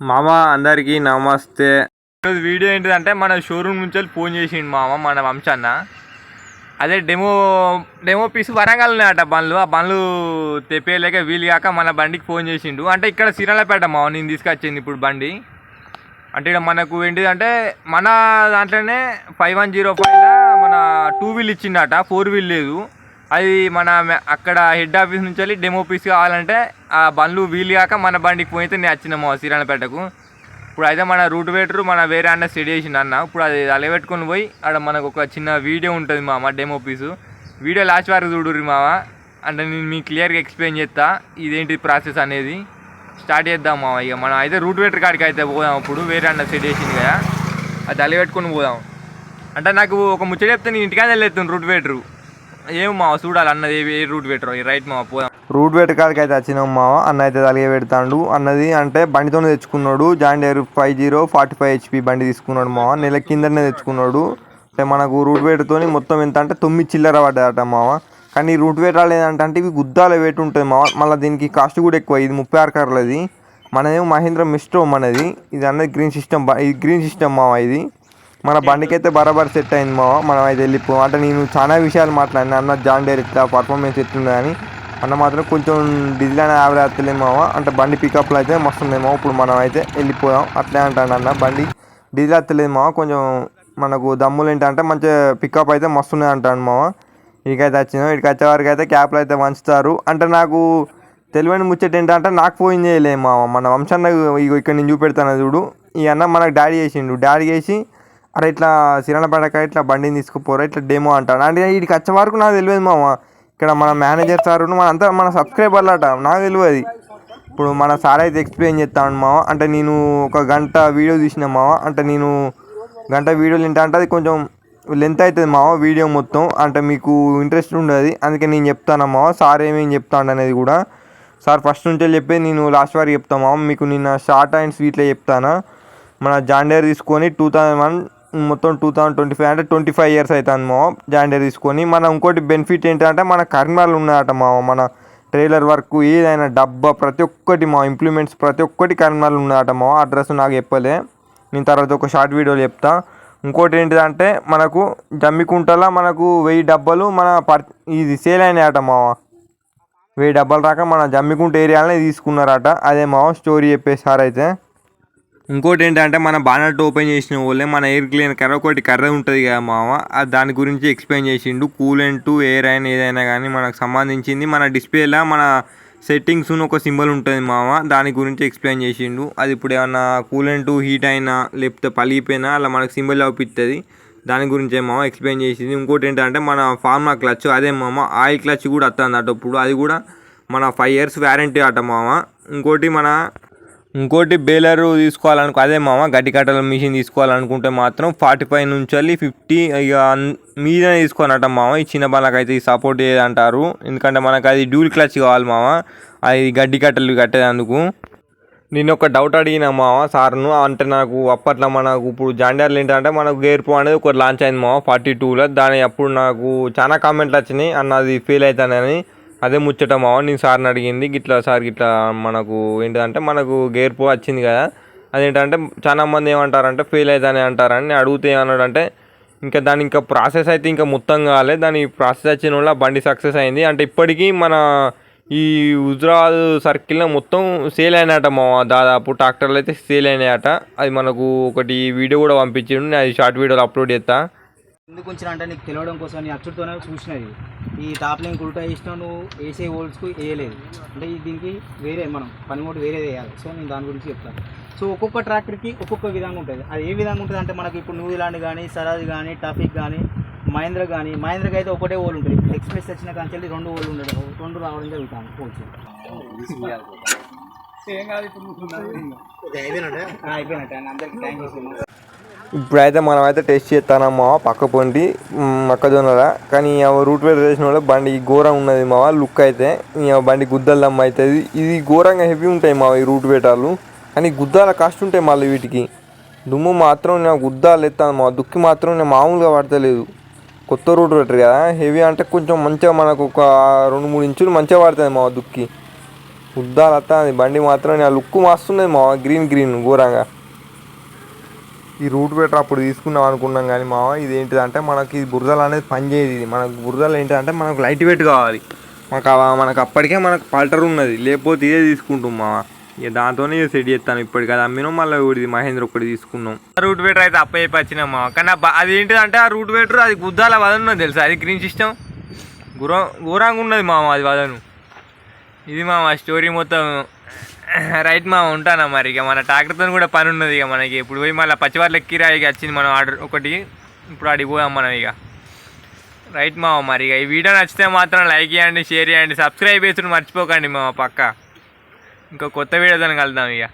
మామ అందరికీ నమస్తే. ఈరోజు వీడియో ఏంటిదంటే మన షోరూమ్ నుంచి వెళ్ళి ఫోన్ చేసిండు మామ మన వంశాన్న. అదే డెమో డెమో పీస్ వరంగల్ ఉన్నాయట బండ్లు. ఆ బండ్లు తెప్పేయలేక వీలు కాక మన బండికి ఫోన్ చేసిండు. అంటే ఇక్కడ సిరాలపేట మామ నేను తీసుకొచ్చింది ఇప్పుడు బండి. అంటే ఇక్కడ మనకు ఏంటిదంటే మన దాంట్లోనే ఫైవ్ వన్ జీరో ఫైవ్లో మన టూ వీల్ ఇచ్చిండట. ఫోర్ వీల్ లేదు. అది మన మె- అక్కడ హెడ్ ఆఫీస్ నుంచి వెళ్ళి డెమో పీస్ కావాలంటే ఆ బండ్లు వీలు కాక మన బండికి పోయితే నేను వచ్చినాము సిరాలపేటకు ఇప్పుడు అయితే మన రూట్ వేటర్ మన వేరే అన్న సెట్ చేసిండు అన్న. ఇప్పుడు అది అలవెట్టుకొని పోయి అక్కడ మనకు ఒక చిన్న వీడియో ఉంటుంది మామ డెమో పీసు. వీడియో లాస్ట్ వరకు చూడుర్రి మామ. అంటే నేను మీకు క్లియర్గా ఎక్స్ప్లెయిన్ చేస్తా ఇదేంటి ప్రాసెస్ అనేది. స్టార్ట్ చేద్దాం మామ ఇక. మనం అయితే రూట్ వేటర్ కాడికి అయితే పోదాం ఇప్పుడు వేరే అన్న సెట్ చేసింది కదా. అది అలవెట్టుకొని పోదాం. అంటే నాకు ఒక ముచ్చట చెప్తే నేను ఇంటికాడ వెళ్ళేస్తాను రూట్ వేటరు. ఏం మావ చూడాలి అన్నది ఏ- రూట్ వేటర్ రైట్ మావ పోదాం. రూట్ వేట కాడికి అయితే వచ్చినాం మావ. అన్న అయితే తలిగే పెడతాడు. అన్నది అంటే బండితోనే తెచ్చుకున్నాడు. John five zero forty five HP బండి తీసుకున్నాడు మావ. నెల కిందనే తెచ్చుకున్నాడు. అంటే మనకు రూట్ వేటతోని మొత్తం ఎంత అంటే తొమ్మిది చిల్లర పడ్డదట మావ. కానీ ఈ రూట్ వేటాలు ఏంటంటే ఇవి గుద్దాల వేటు ఉంటుంది మావ. మళ్ళీ దీనికి కాస్ట్ కూడా ఎక్కువ. ఇది ముప్పై ఆరు కార్లది మనదేమో మహేంద్ర మిస్ట్రో మనది ఇది అన్నది గ్రీన్ సిస్టమ్ ఇది గ్రీన్ సిస్టమ్ మావ ఇది. మన బండికి అయితే బరాబర్ సెట్ అయింది మావ. మనం అయితే వెళ్ళిపో అంటే నేను చాలా విషయాలు మాట్లాడినా. అన్న జాన్ డేర్ ఇట్లా పర్ఫార్మెన్స్ ఎట్లుంది అని. అన్న మాత్రం కొంచెం డీజిల్ అనేది యావరేజ్ మావ. అంటే బండి పికప్లో అయితే మస్తు ఉంది మావ. ఇప్పుడు మనం అయితే వెళ్ళిపోదాం అట్లే అంటాను అన్న. బండి డీజిల్ మావ. కొంచెం మనకు దమ్ములు ఏంటంటే మంచిగా పికప్ అయితే మస్తు ఉన్నాయి అంటాను మావ. ఇకైతే వచ్చినాం. ఇక్కడికి వచ్చే వరకు అయితే క్యాప్లు అయితే వంచుతారు. అంటే నాకు తెలివైన ముచ్చట ఏంటంటే నాకు ఫోన్ చేయలేదు మావ. మన వంశన్న ఇగో ఇక్కడ నేను చూపెడతాను చూడు. ఈ అన్న మనకు డాడీ చేసిండు. డాడీ చేసి అరే ఇట్లా సిరాలపేటక ఇట్లా బండిని తీసుకుపోరా ఇట్లా డెమో అంటాడు అంటే వీడికి వచ్చే వరకు నాకు తెలియదు మామ. ఇక్కడ మన మేనేజర్ సార్ మన అంతా మన సబ్స్క్రైబర్లు అట నాకు తెలియదు ఇప్పుడు మన సార్ అయితే ఎక్స్ప్లెయిన్ చేస్తాను మావ అంటే నేను ఒక గంట వీడియో తీసిన మావ అంటే నేను గంట వీడియోలు వింటా అంటే అది కొంచెం లెంత్ అవుతుంది మావ వీడియో మొత్తం. అంటే మీకు ఇంట్రెస్ట్ ఉండదు అందుకే నేను చెప్తాను మావ సార్ ఏమేమి చెప్తాను అనేది కూడా. సార్ ఫస్ట్ నుంచే చెప్పేది నేను లాస్ట్ వరకు చెప్తాను మావ మీకు నిన్న షార్ట్ అండ్ స్వీట్లో చెప్తాను. మన జాండేర్ తీసుకొని టూ థౌజండ్ వన్ మొత్తం టూ థౌజండ్ ట్వంటీ ఫైవ్ అంటే ట్వంటీ ఫైవ్ ఇయర్స్ అవుతుంది మావ జాయింటర్ తీసుకొని. మన ఇంకోటి బెనిఫిట్ ఏంటంటే మన కర్మాలు ఉన్నాయట మా మన ట్రైలర్ వర్క్ ఏదైనా డబ్బా ప్రతి ఒక్కటి మా ఇంప్లిమెంట్స్ ప్రతి ఒక్కటి కర్మాలు ఉన్నాయట మా అడ్రస్ నాకు చెప్పలే. నేను తర్వాత ఒక షార్ట్ వీడియోలో చెప్తా. ఇంకోటి ఏంటిదంటే మనకు జమ్మికుంటలా మనకు వెయ్యి డబ్బాలు మన పర్ ఇది సేల్ అయినాయట మావ వెయ్యి డబ్బాలు రాక మన జమ్మికుంట ఏరియాలోనే తీసుకున్నారట. అదే మావ స్టోరీ చెప్పేసి సార్ అయితే ఇంకోటి ఏంటంటే మన బానట్ ఓపెన్ చేసిన వాళ్ళే మన ఎయిర్ క్లీనర్ కర్ర ఒకటి కర్ర ఉంటుంది కదా మామ అది దాని గురించి ఎక్స్ప్లెయిన్ చేసిండు. కూలెంట్ ఎయిర్ అయినా ఏదైనా కానీ మనకు సంబంధించింది. మన డిస్ప్లేలో మన సెట్టింగ్స్ ఒక సింబల్ ఉంటుంది మామ దాని గురించి ఎక్స్ప్లెయిన్ చేసిండు. అది ఇప్పుడు ఏమన్నా కూలెంట్ హీట్ అయినా లేకపోతే పలిగిపోయినా అలా మనకు సింబల్ అవుపిస్తుంది దాని గురించి మామ ఎక్స్ప్లెయిన్ చేసింది. ఇంకోటి ఏంటంటే మన ఫార్మా క్లచ్ అదే మామ ఆయిల్ క్లచ్ కూడా వస్తుంది అటప్పుడు అది కూడా మన ఫైవ్ ఇయర్స్ వ్యారంటీ అట మామ. ఇంకోటి మన ఇంకోటి బేలర్ తీసుకోవాలనుకో అదే మామ గడ్డి కట్టల మిషన్ తీసుకోవాలనుకుంటే మాత్రం ఫార్టీ ఫైవ్ నుంచి వెళ్ళి ఫిఫ్టీ ఇక మీద తీసుకోనట మామ. ఈ చిన్న బాలకైతే ఈ సపోర్ట్ అంటారు ఎందుకంటే మనకు అది డ్యూల్ క్లచ్ కావాలి మామ. అది గడ్డి కట్టలు కట్టేందుకు నేను ఒక డౌట్ అడిగిన మామ సార్ను అంటే నాకు అప్పట్లో మనకు ఇప్పుడు జాండర్లు ఏంటంటే మనకు గేర్ ప్రో అనేది ఒకటి లాంచ్ అయింది మామ ఫార్టీ టూలో. దాని అప్పుడు నాకు చాలా కామెంట్లు వచ్చినాయి. అన్నది ఫెయిల్ అవుతానని. అదే ముచ్చట మావ నేను సార్ని అడిగింది గిట్లా సార్ గిట్లా మనకు ఏంటంటే మనకు గేర్ పో వచ్చింది కదా అదేంటంటే చాలా మంది ఏమంటారంటే ఫెయిల్ అవుతానే అంటారని నేను అడిగితే ఏమన్నాడంటే ఇంకా దాని ఇంకా ప్రాసెస్ అయితే ఇంకా మొత్తం కాలే దాని ప్రాసెస్ వచ్చిన వల్ల బండి సక్సెస్ అయింది. అంటే ఇప్పటికీ మన ఈ హుజరాబాద్ సర్కిల్లో మొత్తం సేల్ అయినాయట మా దాదాపు ట్రాక్టర్లు అయితే సేల్ అయినాయట. అది మనకు ఒకటి వీడియో కూడా పంపించిండు నేను అది షార్ట్ వీడియోలో అప్లోడ్ చేస్తా ఎందుకు ఉంచిన అంటే నీకు తెలియడం కోసం నీ అచ్చుడితోనే చూసినది. ఈ టాప్ లింక్ ఉల్టా చేసినా నువ్వు వేసే హోల్స్కు వేయలేదు. అంటే ఈ దీనికి వేరే మనం పనిముట్టు వేరే వేయాలి. సో నేను దాని గురించి చెప్తాను సో ఒక్కొక్క ట్రాక్టర్కి ఒక్కొక్క విధంగా ఉంటుంది. అది ఏ విధంగా ఉంటుంది అంటే మనకి ఇప్పుడు నువ్వు ఇలాంటి కానీ సరాజ్ కానీ టఫిక్ కానీ మహేంద్ర కానీ మహేంద్రకి అయితే ఒకటే హోల్ ఉంటుంది. ఎక్స్ప్రెస్ వచ్చిన కాంచెల్లి రెండు హోల్ ఉండడం రెండు రావడం జరుగుతుంది హోల్స్. అయిపోయినట్టు? అందరికీ థ్యాంక్ యూ ఇప్పుడైతే మనం అయితే టెస్ట్ చేస్తానమ్మా పక్క పొంటి మొక్కజొన్నల కానీ ఆ రూట్ వేర్ చేసిన వాళ్ళు బండి ఘోరం ఉన్నది మావ లుక్ అయితే. బండి గుద్దలమ్మ అవుతుంది ఇది ఘోరంగా హెవీ ఉంటాయి మావ ఈ రూట్ వేటాలు. కానీ గుద్దాల కాస్ట్ ఉంటాయి మళ్ళీ వీటికి. దుమ్ము మాత్రం నేను గుద్దాలు ఎత్తాను మా దుక్కి మాత్రం నేను మామూలుగా పడతలేదు కొత్త రూట్ పెట్టరు కదా హెవీ అంటే కొంచెం మంచిగా మనకు ఒక రెండు మూడు ఇంచులు మంచిగా పడుతుంది మా దుక్కి. గుద్దాలు వస్తుంది బండి మాత్రం ఆ లుక్ మస్తున్నది మా గ్రీన్ గ్రీన్ ఘోరంగా. ఈ రూట్ బెటర్ అప్పుడు తీసుకుందాం అనుకున్నాం కానీ మావ ఇది ఏంటిదంటే మనకి బురదలు అనేది పనిచేయదు ఇది. మనకు బురదలు ఏంటిదంటే మనకు లైట్ వెయిట్ కావాలి. మాకు మనకు అప్పటికే మనకు పల్టర్ ఉన్నది. లేకపోతే ఇదే తీసుకుంటాం మావ. ఇక దాంతోనే సెట్ చేస్తాను ఇప్పటికి. అది అమ్మినాం మళ్ళీ ఒకటి మహేంద్ర ఒకటి తీసుకున్నాం. రూట్ వేటర్ అయితే అప్ప చెప్పి వచ్చినాం కానీ అది ఏంటిదంటే ఆ రూట్ వేటర్ అది గుద్దాల వదనున్నది తెలుసా. అది గ్రీన్ సిస్టమ్ గురం ఘోరంగా ఉన్నది మామ అది వదను. ఇది మామ స్టోరీ మొత్తం. రైట్ మా ఉంటానా మరి? ఇక మన ట్రాక్టర్తో కూడా పని ఉన్నది ఇక మనకి. ఇప్పుడు పోయి మళ్ళీ పచ్చివార్లు ఎక్కిరా ఇక వచ్చింది మనం ఆర్డర్ ఒకటి. ఇప్పుడు అడిగి పోయాం మనం ఇక. రైట్ మావ మరి ఇక ఈ వీడియో నచ్చితే మాత్రం లైక్ చేయండి షేర్ చేయండి సబ్స్క్రైబ్ చేసుకుని మర్చిపోకండి మా పక్క. ఇంకో కొత్త వీడియోతో కలుద్దాం ఇక.